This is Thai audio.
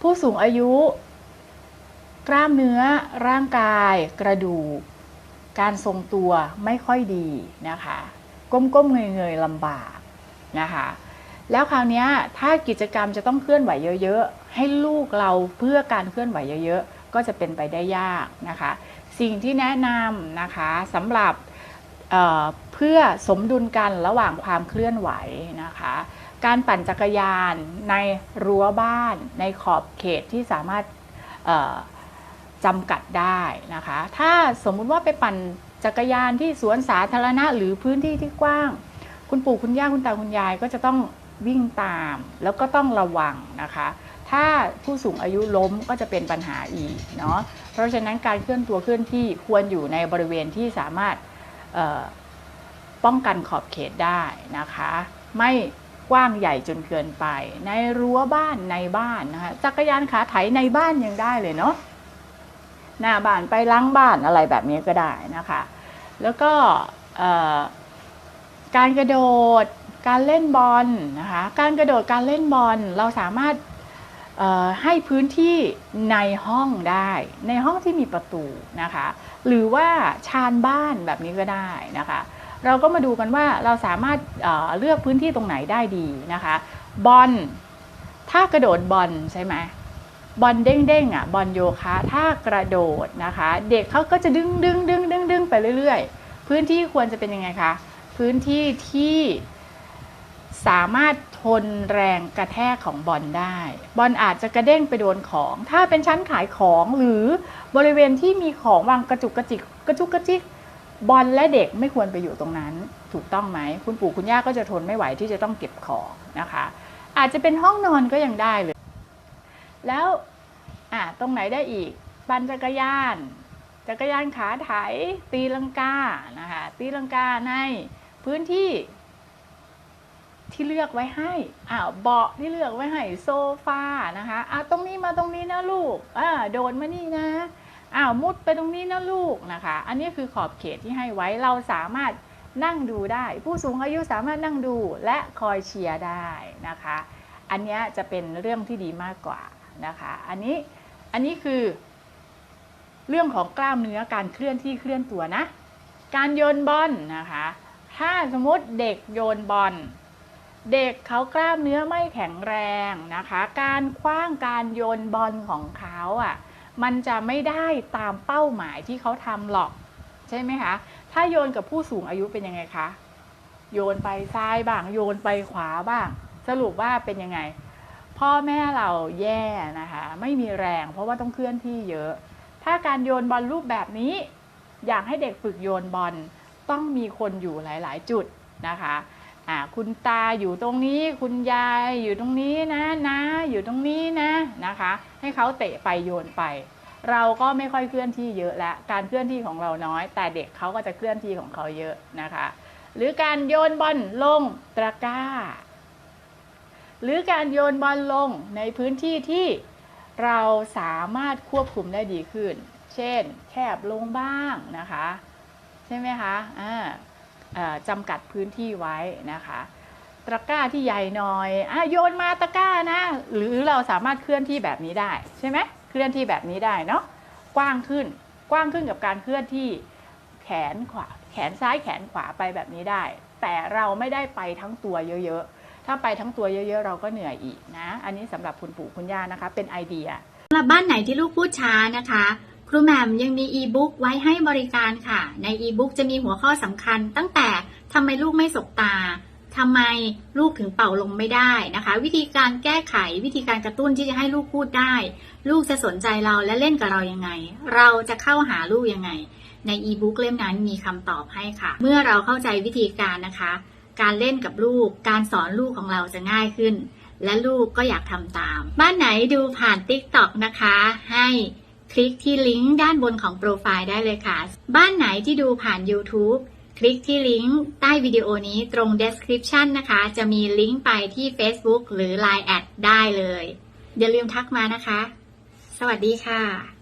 ผู้สูงอายุ กล้ามเนื้อ ร่างกาย กระดูก การทรงตัวไม่ค่อยดีนะคะ ก้มๆเงยๆลำบากนะคะแล้วคราวนี้ถ้ากิจกรรมจะต้องเคลื่อนไหวเยอะๆ ให้ลูกเราเพื่อการเคลื่อนไหวเยอะๆ ก็จะเป็นไปได้ยากนะคะ สิ่งที่แนะนำนะคะสำหรับเเพื่อสมดุลกันระหว่างความเคลื่อนไหวนะคะ การปั่นจักรยานในรั้วบ้านในขอบเขตที่สามารถจำกัดได้นะคะ ถ้าสมมุติว่าไปปั่นจักรยานที่สวนสาธารณะหรือพื้นที่ที่กว้าง คุณปู่คุณย่าคุณตาคุณยายก็จะต้องวิ่งตาม แล้วก็ต้องระวังนะคะ ถ้าผู้สูงอายุล้มก็จะเป็นปัญหาอีกเนาะ เพราะฉะนั้นการเคลื่อนตัวเคลื่อนที่ควรอยู่ในบริเวณที่สามารถป้องกันขอบเขตได้นะคะ ไม่ กว้างใหญ่จนเกินไป ในรั้วบ้านในบ้านนะคะจักรยานขาไถในบ้านยังได้เลยเนาะหน้าบ้านไปล้างบ้านอะไรแบบนี้ก็ได้นะคะ แล้วก็การกระโดดการเล่นบอลนะคะการกระโดดการเล่นบอลเราสามารถให้พื้นที่ในห้องได้ ในห้องที่มีประตูนะคะ หรือว่าชานบ้านแบบนี้ก็ได้นะคะ เราก็มาดูกันว่าเราสามารถเเลือกพื้นที่ตรงไหนได้ดีนะคะบอลถ้ากระโดดบอลใช่ไหมบอลเด้งๆอะบอลโยคะถ้ากระโดดนะคะ เด็กเขาก็จะดึงดึงดึงดึงดึงไปเรื่อยๆ พื้นที่ควรจะเป็นยังไงคะพื้นที่ที่สามารถทนแรงกระแทกของบอลได้ บอลอาจจะกระเด้งไปโดนของ ถ้าเป็นชั้นขายของหรือบริเวณที่มีของวางกระจุกกระจิกกระจุกกระจิก บอลและเด็กไม่ควรไปอยู่ตรงนั้น ถูกต้องไหม คุณปู่คุณย่าก็จะทนไม่ไหวที่จะต้องเก็บของนะคะ อาจจะเป็นห้องนอนก็ยังได้เลย แล้วอะตรงไหนได้อีกปั่นจักรยาน จักรยานขาไถตีลังกานะคะตีลังกาในพื้นที่ที่เลือกไว้ให้อ้าวเบาะที่เลือกไว้ให้โซฟานะคะอ้าตรงนี้มาตรงนี้นะลูกอ่าโดดมานี่นะ อ้าวมุดไปตรงนี้นะลูกนะคะ อันนี้คือขอบเขตที่ให้ไว้เราสามารถนั่งดูได้ ผู้สูงอายุสามารถนั่งดูและคอยเชียร์ได้นะคะ อันนี้จะเป็นเรื่องที่ดีมากกว่านะคะ อันนี้อันนี้คือ เรื่องของกล้ามเนื้อการเคลื่อนที่เคลื่อนตัวนะ การโยนบอลนะคะ ถ้าสมมติเด็กโยนบอลเด็กเขากล้ามเนื้อไม่แข็งแรงนะคะ การคว้างการโยนบอลของเขาอะ มันจะไม่ได้ตามเป้าหมายที่เขาทำหรอก ใช่ไหมคะ ถ้าโยนกับผู้สูงอายุเป็นยังไงคะ โยนไปซ้ายบ้าง โยนไปขวาบ้าง สรุปว่าเป็นยังไง พ่อแม่เราแย่นะคะ ไม่มีแรง เพราะว่าต้องเคลื่อนที่เยอะ ถ้าการโยนบอลรูปแบบนี้ อยากให้เด็กฝึกโยนบอลต้องมีคนอยู่หลาย ๆ จุดนะคะ คุณตาอยู่ตรงนี้คุณยายอยู่ตรงนี้นะนะ อยู่ตรงนี้นะนะคะ ให้เขาเตะไปโยนไป เราก็ไม่ค่อยเคลื่อนที่เยอะแล้วการเคลื่อนที่ของเราน้อย แต่เด็กเขาก็จะเคลื่อนที่ของเขาเยอะนะคะ หรือการโยนบอลลงตะกร้า หรือการโยนบอลลงในพื้นที่ที่เราสามารถควบคุมได้ดีขึ้น เช่น แคบลงบ้างนะคะ ใช่ไหมคะอ่า จำกัดพื้นที่ไว้นะคะตะกร้าที่ใหญ่หน่อยอโยนมาตะกร้านะ หรือเราสามารถเคลื่อนที่แบบนี้ได้ใช่ไหมเคลื่อนที่แบบนี้ได้เนาะกว้างขึ้นกว้างขึ้นกับการเคลื่อนที่แขนขวาแขนซ้ายแขนขวาไปแบบนี้ได้ แต่เราไม่ได้ไปทั้งตัวเยอะๆ ถ้าไปทั้งตัวเยอะๆ เราก็เหนื่อยอีกนะ อันนี้สำหรับคุณปู่คุณย่านะคะ เป็นไอเดียสำหรับบ้านไหนที่ลูกพูดช้านะคะ ครูแหม่มยังมีอีบุ๊กไว้ให้บริการค่ะ ในอีบุ๊กจะมีหัวข้อสำคัญ ตั้งแต่ทำไมลูกไม่สบตาทำไมลูกถึงเป่าลมไม่ได้นะคะ วิธีการแก้ไขวิธีการกระตุ้นที่จะให้ลูกพูดได้ ลูกจะสนใจเราและเล่นกับเรายังไง เราจะเข้าหาลูกยังไง ในอีบุ๊กเล่มนั้นมีคำตอบให้ค่ะ เมื่อเราเข้าใจวิธีการนะคะ การเล่นกับลูก การสอนลูกของเราจะง่ายขึ้น และลูกก็อยากทำตาม บ้านไหนดูผ่าน TikTok นะคะ ให้ คลิกที่ลิงก์ด้านบนของโปรไฟล์ได้เลยค่ะ บ้านไหนที่ดูผ่าน YouTube คลิกที่ลิงก์ใต้วิดีโอนี้ตรง description นะคะ จะมีลิงก์ไปที่ Facebook หรือ Line แอดได้เลย อย่าลืมทักมานะคะ สวัสดีค่ะ